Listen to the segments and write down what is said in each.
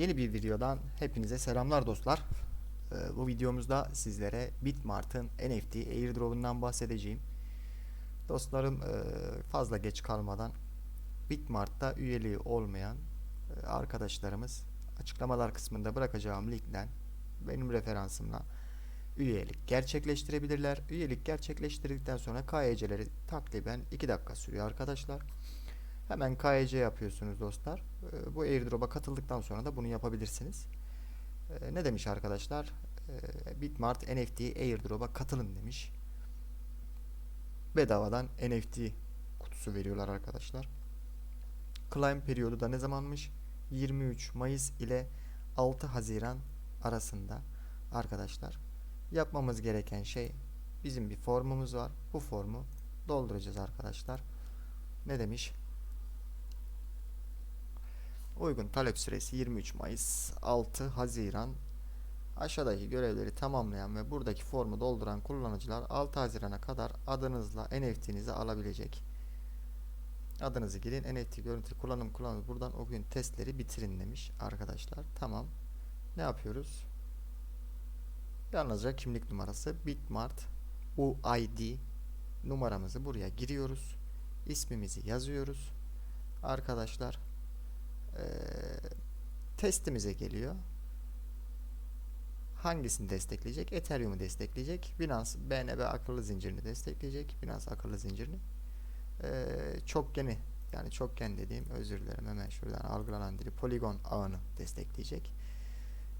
Yeni bir videodan hepinize selamlar dostlar. Ee, bu videomuzda sizlere Bitmart'ın NFT airdrop'undan bahsedeceğim. Dostlarım e, fazla geç kalmadan Bitmart'ta üyeliği olmayan e, arkadaşlarımız açıklamalar kısmında bırakacağım linkten benim referansımla üyelik gerçekleştirebilirler. Üyelik gerçekleştirdikten sonra KYC'leri takriben 2 dakika sürüyor arkadaşlar. Hemen KYC yapıyorsunuz dostlar. Ee, Bu airdrop'a katıldıktan sonra da bunu yapabilirsiniz. Ee, Ne demiş arkadaşlar? Ee, Bitmart NFT airdrop'a katılın demiş. Bedavadan NFT kutusu veriyorlar arkadaşlar. Climb periyodu da ne zamanmış? 23 Mayıs ile 6 Haziran arasında arkadaşlar. Yapmamız gereken şey bizim bir formumuz var. Bu formu dolduracağız arkadaşlar. Ne demiş? Uygun talep süresi 23 Mayıs 6 Haziran Aşağıdaki görevleri tamamlayan ve buradaki formu dolduran kullanıcılar 6 Haziran'a kadar adınızla NFT'nizi alabilecek. Adınızı girin NFT görüntü kullanım kullanım buradan o gün testleri bitirin demiş arkadaşlar. Tamam. Ne yapıyoruz? Yalnızca kimlik numarası Bitmart UID numaramızı buraya giriyoruz. İsmimizi yazıyoruz. Arkadaşlar eee, testimize geliyor. Hangisini destekleyecek? Ethereum'u destekleyecek. Binance BNB akıllı zincirini destekleyecek. Binance akıllı zincirini. Eee çokgeni yani çokgen dediğim özür dilerim hemen şuradan algılanan dili Polygon ağını destekleyecek.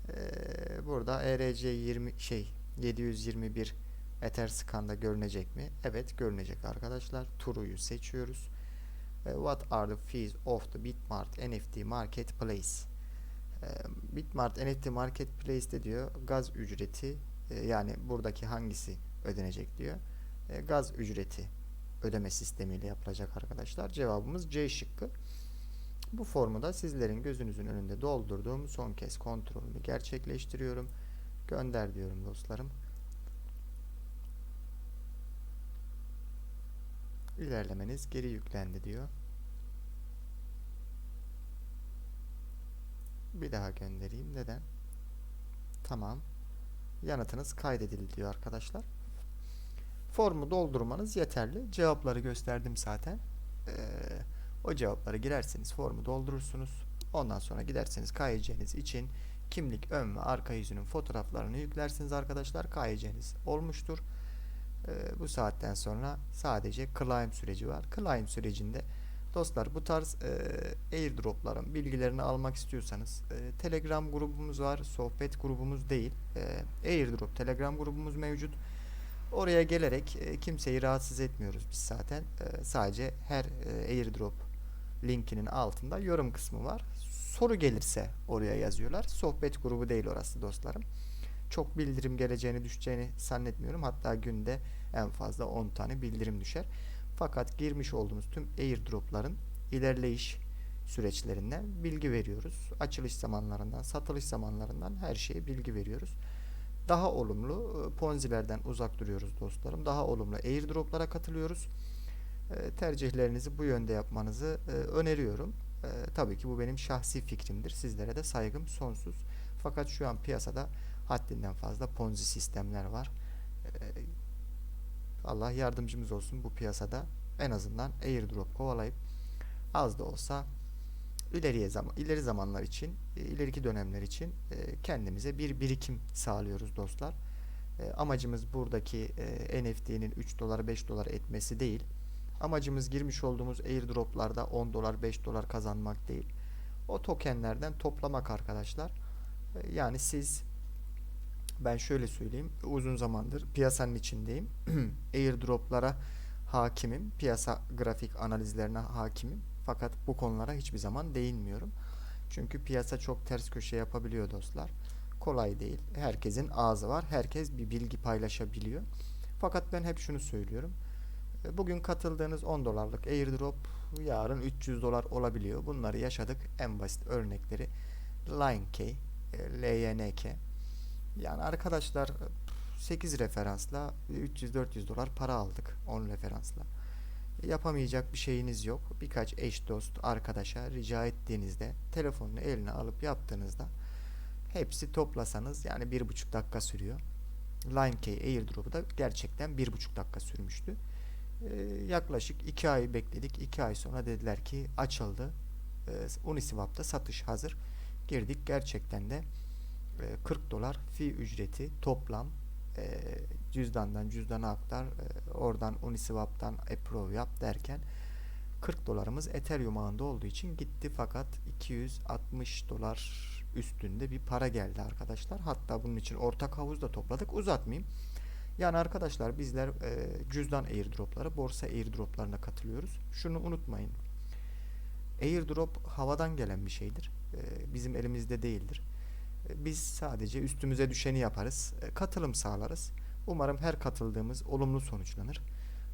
Eee, burada ERC 20 şey 721 Ether Scan'da görünecek mi? Evet görünecek arkadaşlar. Turu'yu seçiyoruz. E, What are the fees of the Bitmart NFT Marketplace? E, Bitmart NFT Marketplace'de diyor gaz ücreti e, yani buradaki hangisi ödenecek diyor. Gaz ücreti ödeme sistemiyle yapılacak arkadaşlar. Cevabımız C şıkkı. Bu formu da sizlerin gözünüzün önünde doldurduğum son kez kontrolünü gerçekleştiriyorum. Gönder diyorum dostlarım. İlerlemeniz geri yüklendi diyor. Bir daha göndereyim. Neden? Tamam. Yanıtınız kaydedildi diyor arkadaşlar. Formu doldurmanız yeterli. Cevapları gösterdim zaten. Ee, o cevapları girerseniz formu doldurursunuz. Ondan sonra giderseniz KYC'niz için kimlik ön ve arka yüzünün fotoğraflarını yüklersiniz arkadaşlar. KYC'niz olmuştur. Ee, bu saatten sonra sadece climb süreci var. Climb sürecinde dostlar bu tarz e, airdropların bilgilerini almak istiyorsanız e, Telegram grubumuz var. Sohbet grubumuz değil. E, airdrop Telegram grubumuz mevcut. Oraya gelerek e, kimseyi rahatsız etmiyoruz biz zaten. E, sadece her e, airdrop linkinin altında yorum kısmı var. Soru gelirse oraya yazıyorlar. Sohbet grubu değil orası dostlarım. Çok bildirim geleceğini düşeceğini zannetmiyorum. Hatta günde en fazla 10 tane bildirim düşer. Fakat girmiş olduğunuz tüm airdropların ilerleyiş süreçlerinden bilgi veriyoruz. Açılış zamanlarından, satılış zamanlarından her şeye bilgi veriyoruz. Daha olumlu e, Ponzi'lerden uzak duruyoruz dostlarım. Daha olumlu airdroplara katılıyoruz. E, tercihlerinizi bu yönde yapmanızı e, öneriyorum. Tabii ki bu benim şahsi fikrimdir. Sizlere de saygım sonsuz. Fakat şu an piyasada haddinden fazla Ponzi sistemler var. E, Allah yardımcımız olsun bu piyasada. En azından airdrop kovalayıp az da olsa ileriye zaman ileri zamanlar için, e, ileriki dönemler için e, kendimize bir birikim sağlıyoruz dostlar. E, amacımız buradaki NFT'nin 3 dolar 5 dolar etmesi değil. Amacımız girmiş olduğumuz airdroplarda 10 dolar 5 dolar kazanmak değil. O tokenlerden toplamak arkadaşlar. Yani siz ben şöyle söyleyeyim uzun zamandır piyasanın içindeyim. Airdroplara hakimim. Piyasa grafik analizlerine hakimim. Fakat bu konulara hiçbir zaman değinmiyorum. Çünkü piyasa çok ters köşe yapabiliyor dostlar. Kolay değil. Herkesin ağzı var. Herkes bir bilgi paylaşabiliyor. Fakat ben hep şunu söylüyorum. E, Bugün katıldığınız 10 dolarlık airdrop yarın 300 dolar olabiliyor. Bunları yaşadık. En basit örnekleri LineK, e, LYNK. Yani arkadaşlar 8 referansla 300-400 dolar para aldık 10 referansla. Yapamayacak bir şeyiniz yok. Birkaç eş dost arkadaşa rica ettiğinizde telefonunu eline alıp yaptığınızda hepsi toplasanız yani bir buçuk dakika sürüyor. LineKey airdrop'u da gerçekten bir buçuk dakika sürmüştü. Ee, yaklaşık iki ay bekledik. iki ay sonra dediler ki açıldı. Ee, Uniswap'ta satış hazır. Girdik gerçekten de e, 40 dolar fi ücreti toplam e, cüzdandan cüzdana aktar e, oradan Uniswap'tan approve yap derken 40 dolarımız Ethereum ağında olduğu için gitti fakat 260 dolar üstünde bir para geldi arkadaşlar. Hatta bunun için ortak havuz da topladık. Uzatmayayım. Yani arkadaşlar bizler e, cüzdan airdropları, borsa airdroplarına katılıyoruz. Şunu unutmayın. Airdrop havadan gelen bir şeydir. E, bizim elimizde değildir. Biz sadece üstümüze düşeni yaparız. E, katılım sağlarız. Umarım her katıldığımız olumlu sonuçlanır.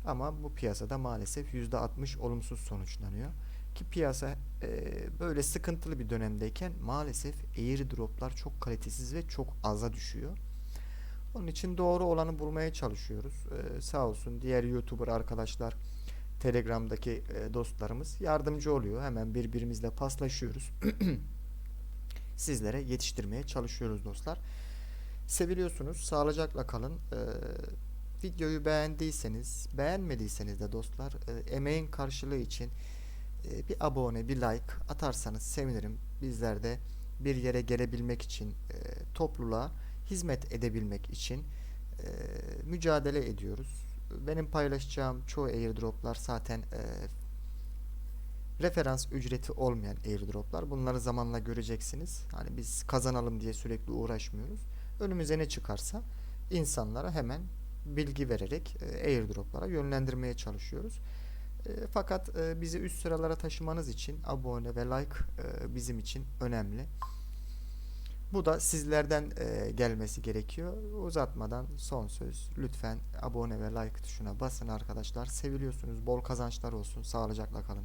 Ama bu piyasada maalesef %60 olumsuz sonuçlanıyor. Ki piyasa e, böyle sıkıntılı bir dönemdeyken maalesef airdroplar çok kalitesiz ve çok aza düşüyor. Onun için doğru olanı bulmaya çalışıyoruz. Ee, sağ olsun diğer YouTuber arkadaşlar, Telegram'daki e, dostlarımız yardımcı oluyor. Hemen birbirimizle paslaşıyoruz. Sizlere yetiştirmeye çalışıyoruz dostlar. Seviliyorsunuz. Sağlıcakla kalın. Ee, videoyu beğendiyseniz, beğenmediyseniz de dostlar e, emeğin karşılığı için e, bir abone, bir like atarsanız sevinirim. Bizler de bir yere gelebilmek için e, topluluğa hizmet edebilmek için e, mücadele ediyoruz. Benim paylaşacağım çoğu airdroplar zaten e, referans ücreti olmayan airdroplar. Bunları zamanla göreceksiniz. Hani biz kazanalım diye sürekli uğraşmıyoruz. Önümüze ne çıkarsa insanlara hemen bilgi vererek e, airdroplara yönlendirmeye çalışıyoruz. E, fakat e, bizi üst sıralara taşımanız için abone ve like bizim için önemli. Bu da sizlerden gelmesi gerekiyor. Uzatmadan son söz. Lütfen abone ve like tuşuna basın arkadaşlar. Seviliyorsunuz. Bol kazançlar olsun. Sağlıcakla kalın.